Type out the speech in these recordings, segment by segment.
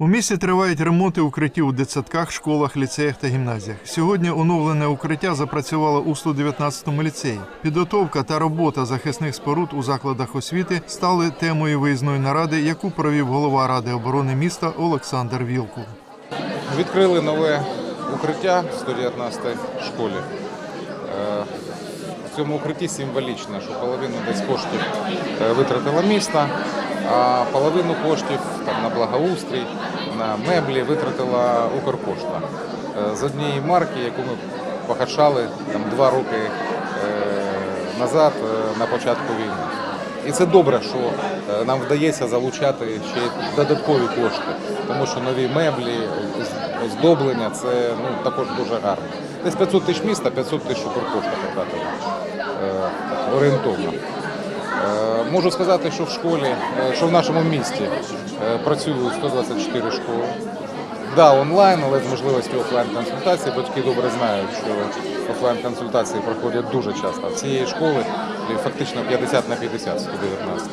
У місті тривають ремонти укриттів у дитсадках, школах, ліцеях та гімназіях. Сьогодні оновлене укриття запрацювало у 119-му ліцеї. Підготовка та робота захисних споруд у закладах освіти стали темою виїзної наради, яку провів голова ради оборони міста Олександр Вілкул. Відкрили нове укриття в 119 школі. Цьому укритті символічно, що половину десь коштів е, витратила місто, а половину коштів там, на благоустрій, на меблі витратила Укрпошта. Е, З однієї марки, яку ми погашали там, два роки е, назад на початку війни. І це добре, що е, нам вдається залучати ще й додаткові кошти, тому що нові меблі, оздоблення це ну, також дуже гарно. Десь 500 тисяч міста, 500 тисяч Укрпошта потратила е, орієнтовно. Е, Можу сказати, що в школі, що в нашому місті працюють 124 школи. Да, онлайн, але з можливістю офлайн консультації. Батьки добре знають, що офлайн консультації проходять дуже часто. В цієї школи е, фактично 50 на 50 119.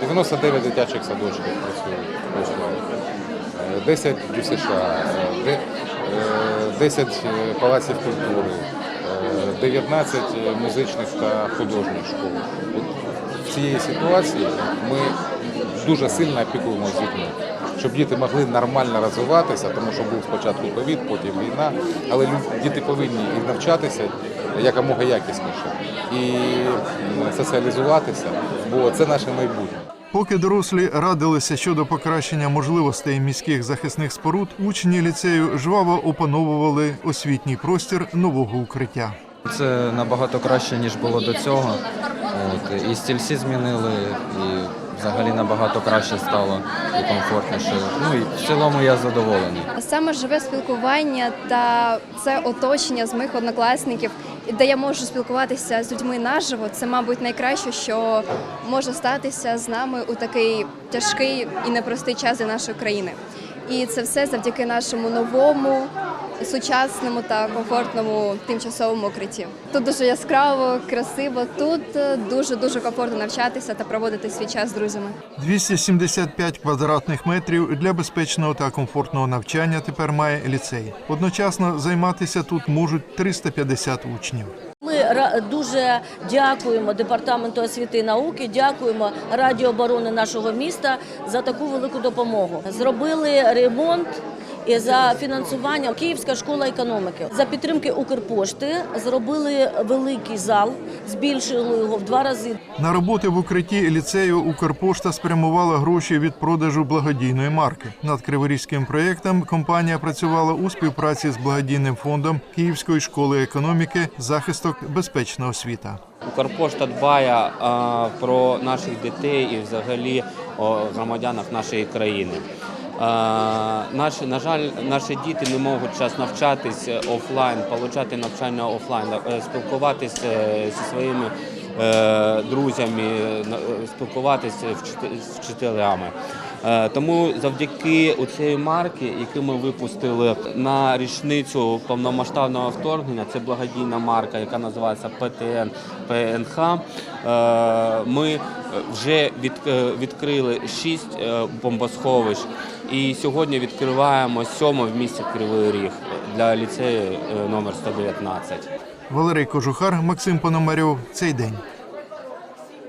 99 дитячих садочків працюють офлайн. Е, 10 ДЮСШ, е, де- е, 10 палаців культури, е, 19 музичних та художніх школ. От в цій ситуації ми дуже сильно опікуємося дітьми, щоб діти могли нормально розвиватися, тому що був спочатку ковід, потім війна, але діти повинні і навчатися якомога якісніше і соціалізуватися, бо це наше майбутнє. Поки дорослі радилися щодо покращення можливостей міських захисних споруд, учні ліцею жваво опановували освітній простір нового укриття. Це набагато краще, ніж було до цього. От, і стільці змінили, і взагалі набагато краще стало і комфортніше. Ну і в цілому я задоволений. Саме живе спілкування та це оточення з моїх однокласників, де я можу спілкуватися з людьми наживо. Це, мабуть, найкраще, що може статися з нами у такий тяжкий і непростий час для нашої країни. І це все завдяки нашому новому, сучасному та комфортному тимчасовому укритті. Тут дуже яскраво, красиво. Тут дуже дуже комфортно навчатися та проводити свій час з друзями. 275 квадратних метрів для безпечного та комфортного навчання тепер має ліцей. Одночасно займатися тут можуть 350 учнів. Ми ра- дуже дякуємо департаменту освіти і науки, дякуємо Раді оборони нашого міста за таку велику допомогу. Зробили ремонт. І за фінансування Київська школа економіки за підтримки Укрпошти зробили великий зал, збільшили його в два рази. На роботи в укритті ліцею Укрпошта спрямувала гроші від продажу благодійної марки. Над криворізьким проєктом компанія працювала у співпраці з благодійним фондом Київської школи економіки захисток безпечна освіта. Укрпошта дбає а, про наших дітей і взагалі о громадянах нашої країни. Наші, на жаль, наші діти не можуть час навчатись офлайн, отримати навчання офлайн, е, спілкуватися зі своїми е, друзями, е, спілкуватися з вчителями. Е, Тому завдяки цієї марки, яку ми випустили на річницю повномасштабного вторгнення, це благодійна марка, яка називається ПТН ПНХ. е, Ми вже е, відкрили шість бомбосховищ і сьогодні відкриваємо сьоме в місті Кривий Ріг для ліцею номер 119. Валерій Кожухар, Максим Пономарьов. Цей день.